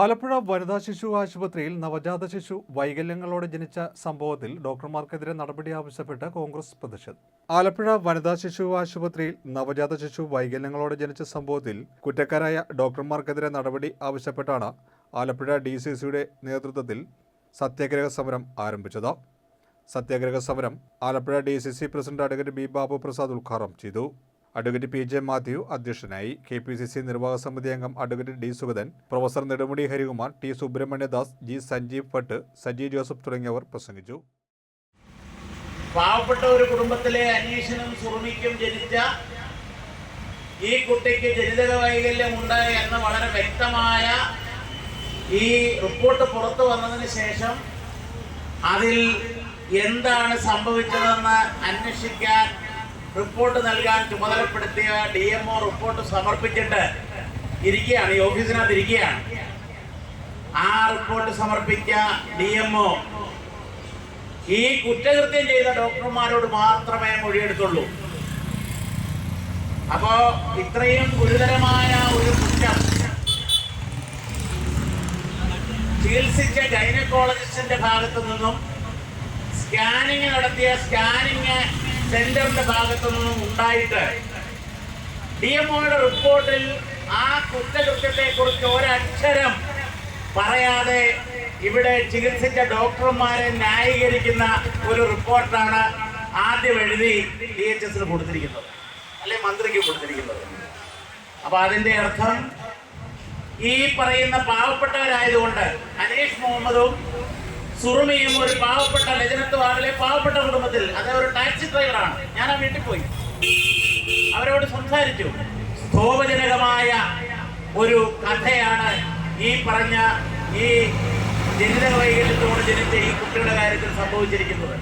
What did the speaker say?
ആലപ്പുഴ വനിതാ ശിശു ആശുപത്രിയിൽ നവജാത ശിശു വൈകല്യങ്ങളോടെ ജനിച്ച സംഭവത്തിൽ ഡോക്ടർമാർക്കെതിരെ നടപടി ആവശ്യപ്പെട്ട് കോൺഗ്രസ് പ്രതിഷേധം. ആലപ്പുഴ വനിതാ ശിശു ആശുപത്രിയിൽ നവജാത ശിശു വൈകല്യങ്ങളോടെ ജനിച്ച സംഭവത്തിൽ കുറ്റക്കാരായ ഡോക്ടർമാർക്കെതിരെ നടപടി ആവശ്യപ്പെട്ടാണ് ആലപ്പുഴ ഡി സി സിയുടെ നേതൃത്വത്തിൽ സത്യാഗ്രഹ സമരം ആരംഭിച്ചത്. സത്യാഗ്രഹ സമരം Alappuzha D C C president advocate B Babu Prasad ഉദ്ഘാടനം ചെയ്തു. അഡ്വക്കേറ്റ് പി ജെ മാത്യു അധ്യക്ഷനായി കെ പി സി സി നിർവാഹക സമിതി അംഗം advocate D Sugathan professor Nedumudi Harikumar T Subrahmanyadas G Sanjeev Bhatt Saji Joseph തുടങ്ങിയവർ പ്രസംഗിച്ചു. പാവപ്പെട്ട ഒരു കുടുംബത്തിലെ അന്വേഷണം സുറുമിക്കും ജനിച്ച ഈ കുട്ടിക്ക് ജനിതക വൈകല്യം ഉണ്ട് എന്ന വളരെ വ്യക്തമായ ഈ റിപ്പോർട്ട് പുറത്തു വന്നതിന് ശേഷം അതിൽ എന്താണ് സംഭവിച്ചതെന്ന് അന്വേഷിക്കാൻ റിപ്പോർട്ട് നൽകാൻ ചുമതലപ്പെടുത്തിയ ഡി എം ഒ റിപ്പോർട്ട് സമർപ്പിച്ചിട്ട് ഇരിക്കുകയാണ് ഈ ഓഫീസിനകത്ത് ഇരിക്കുകയാണ്. ആ റിപ്പോർട്ട് സമർപ്പിച്ച ഡി എം ഒ ഈ കുറ്റകൃത്യം ചെയ്ത ഡോക്ടർമാരോട് മാത്രമേ മൊഴിയെടുത്തുള്ളൂ. അപ്പോ ഇത്രയും ഗുരുതരമായ ഒരു കുറ്റം ചികിത്സിച്ച ഗൈനക്കോളജിസ്റ്റിന്റെ ഭാഗത്തു നിന്നും സ്കാനിങ് നടത്തിയ സ്കാനിങ് സെന്ററിന്റെ ഭാഗത്തു നിന്നും ഉണ്ടായിട്ട് ഡി എംഒയുടെ റിപ്പോർട്ടിൽ ആ കുറ്റകൃത്യത്തെ കുറിച്ച് ഒരക്ഷരം പറയാതെ ഇവിടെ ചികിത്സിച്ച ഡോക്ടർമാരെ ന്യായീകരിക്കുന്ന ഒരു റിപ്പോർട്ടാണ് ആദ്യം എഴുതി ഡി എച്ച് എസിന് കൊടുത്തിരിക്കുന്നത് അല്ലെ മന്ത്രിക്ക് കൊടുത്തിരിക്കുന്നത്. അപ്പൊ അതിന്റെ അർത്ഥം ഈ പറയുന്ന പാവപ്പെട്ടവരായതുകൊണ്ട് അനീഷ് മുഹമ്മദും സുറുമിയും ഒരു പാവപ്പെട്ട ലജനത്ത് വാർഡിലെ പാവപ്പെട്ട ഡ്രൈവറാണ് ഞാൻ ആ വീട്ടിൽ പോയി. അവരോട് സംസാരിച്ചു. സ്തോഭജനകമായ ഒരു കഥയാണ് ഈ പറഞ്ഞ ഈ ജനിതക വൈകല്യത്തോട് ജനിച്ച ഈ കുട്ടിയുടെ കാര്യത്തിൽ സംഭവിച്ചിരിക്കുന്നത്.